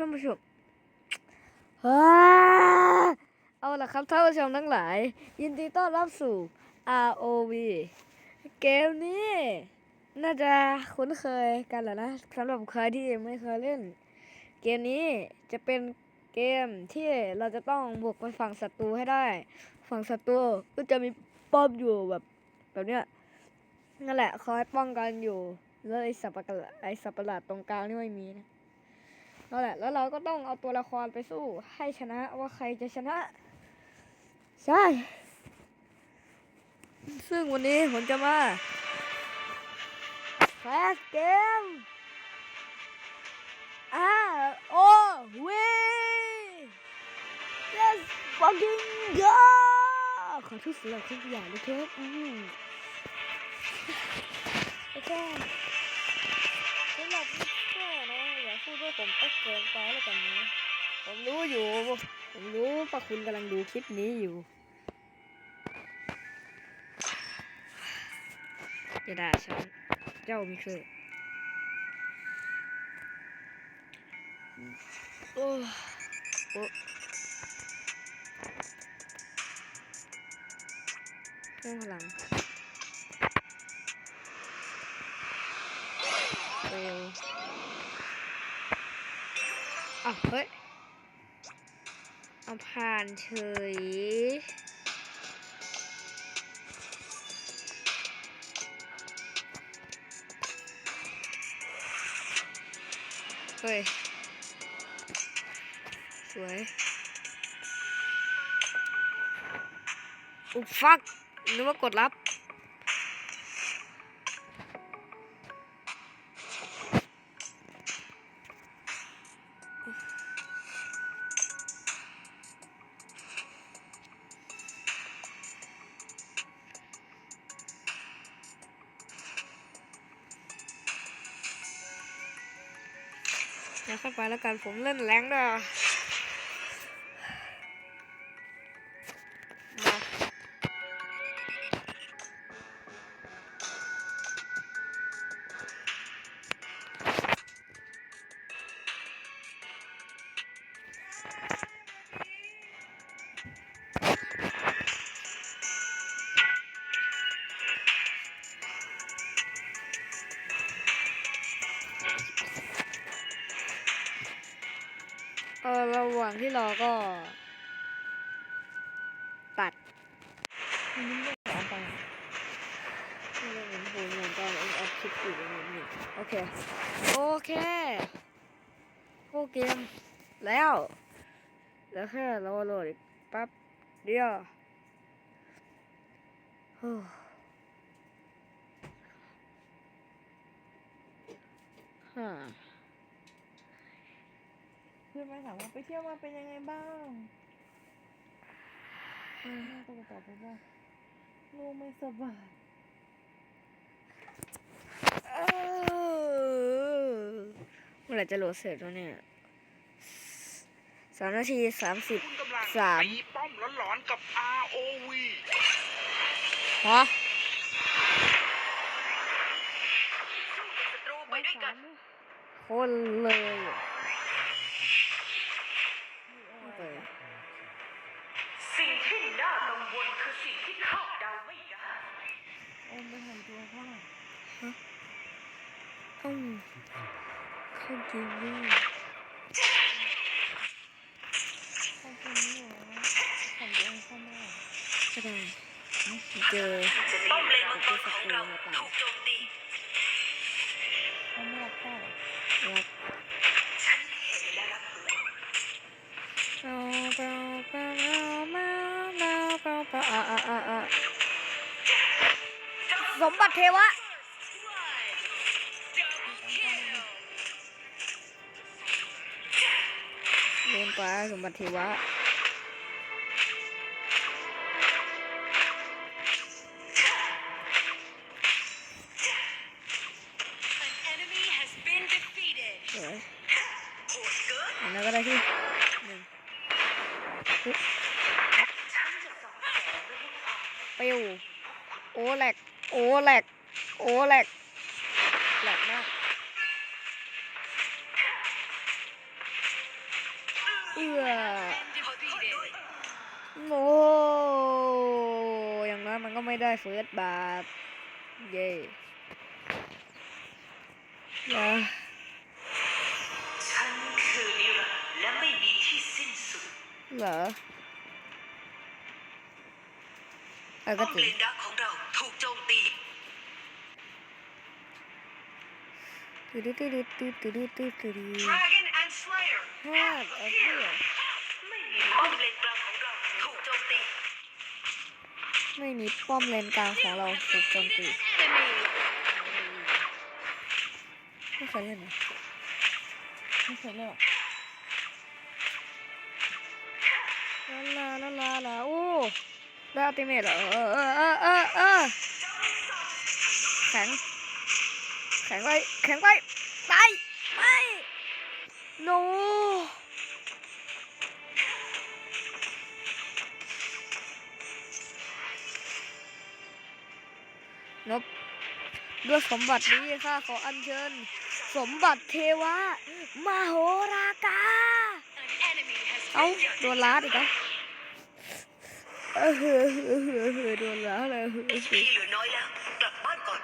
ท่านผู้ชมเอาละครับท่านผู้ชมทั้งหลาย ยินดีต้อนรับสู่ ROV เกมนี้ น่าจะคุ้นเคยกันแหละนะสำหรับใครที่ไม่เคยเล่น เกมนี้จะเป็นเกมที่เราจะต้องบุกไปฝั่งศัตรูให้ได้ ฝั่งศัตรูก็จะมีป้อมอยู่แบบแบบเนี้ยนั่นแหละคอยป้องกันอยู่แล้วไอ้สับปะหลาดไอ้สับปะหลาดตรงกลางนี่ไม่มีนะ นั่นแหละ แล้วเราก็ต้องเอาตัวละครไปสู้ให้ชนะว่าใครจะชนะ ใช่ ซึ่งวันนี้ผมจะมาแคสเกมอ่าโอ้เว้ย let's fucking go ขอโทษสำหรับทุกอย่างนะครับอืมโอเคสำหรับ พูดว่าผมเอ็กเกินไปแล้วกันนะผมรู้อยู่ ผมรู้ว่าคุณกำลังดูคลิปนี้อยู่อย่าด่าฉันเจ้ามิเคอร์โอ้โอ้เพิ่มพลังเร็ว อะเฮ้ยเอาผ่านเฉยเฮ้ย สวยอุ๊ฟักนึกว่ากดรับ เดี๋ยวค่อยไปแล้วกันผมเล่นแรงด้วยอะ ออระหว่างที่รอก็ ตัดอันนี้ไม่ขอไปไม่ได้เห็นผมเหมือนตอนเอาคลิปอยู่เหมือนนี่โอเค โอเคโอเกม แล้ว แล้วแค่เราโหลดอีกแป๊บเดียวฮ่า พื่อนมาถามว่าไปเที่ยวมาเป็นยังไงบ้างเออแม่ก็จะตอบไปว่าลูกไม่สบายเออเมื่อไหร่จะโหลดเสร็จแล้วเนี่ยสามนาทีสามสิบคุณกำลังสามตีป้อมหลอนๆกับ ROV ฮะศัตรูไปด้วยกันคนเลยเอ วลคือสิ่งที่คาดเดาไม่ได้โอมไปหันตัวเข้าต้องเข้าจริงด้วยเข้าตรงนี้เหรอหันตัวเองเข้ามาก็ได้เจอป้อมเลนมังกรของเราถูกโจมตีเขาไม่รับเข้าเหรอรับฉันเห็นและรับรู้เปาเปาเปาเปาเปา เปาเปอ่าอ่าอ่าสมบัติเทวะเล่นไปสมบัติเทวะ อ้แหลก โอ้แหลก โอ้แหลก แหลกมากเอื้อโอ้อย่างน้อยมันก็ไม่ได้เฟิร์สบาทเย่อย่าฉันคือนิรันดร์และไม่มีที่สิ้นสุดเหรอ เออป้ก็อมจริเลงนดักของเราถูกโจมตีตืดตืดตืดตืดตืดตืด Dragon and Slayer ฮาดเอเพื่อไม่มีป้อมเลนกลางของเราถูกโจมตีไม่มีป้อมเลนกลางของเราถูกโจมตีไม่เคยเล่นนะไม่เคยเล่นหรอกลาลาลาลาลาโอ้ ได้อัลติเมทเหรอเออเออเออเออเออแข็ง แข็งไว้ แข็งไว้ตายไม่ no นบด้วยสมบัตินี้ข้าขออัญเชิญ สมบัติเทวะ มโหรากา เอาโดนล้าดอีกแล้ว เฮ้อเฮ้อเฮ้อเฮ้อโดนแล้าเลยอเอชเฮ้พีอเหลือน้อยแล้วกลับบ้านก่อน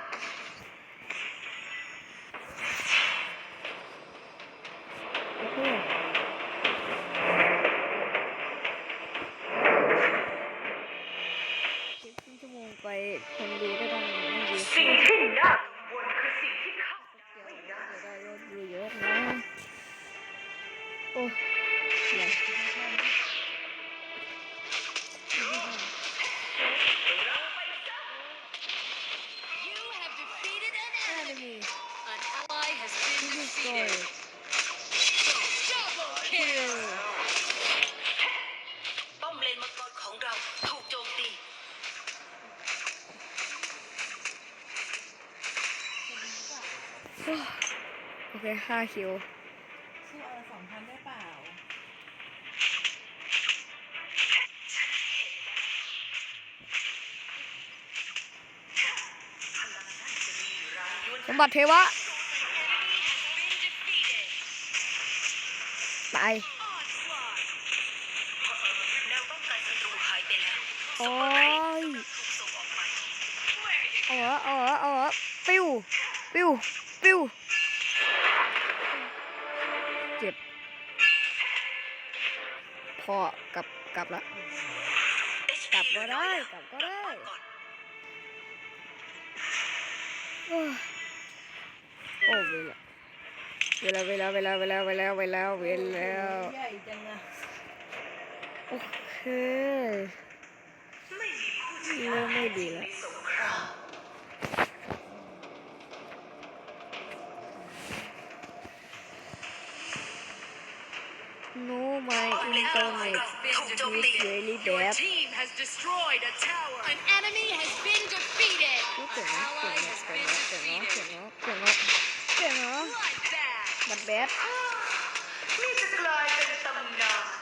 โอเคคลิปครึ่งชั่วโมงไปคนดูก็ต้องไม่ดีสิ่งที่น่ากังวลคือสิ่งที่เข้าเดี๋ยวจะได้ยอดวิวเยอะนะ โอ้ย ไปห้าคิวสู้เอาสองพันได้เปล่าสมบัติเทวะไปโอ้ยเอาเหอเออเออปิวปิว กลับละกลับก็ได้กลับก็ได้โอ้เวลาเวลาเวลาเวลาเวลาเวลาเวลาเวลาโอเคเริ่มไม่ดีแล้ว my god. Really bad. An enemy has been defeated. Our ally has been defeated. เจ๋งเนาะเจ๋งเนาะ Like that. มันแบด นี่จะกลายเป็นตำนาน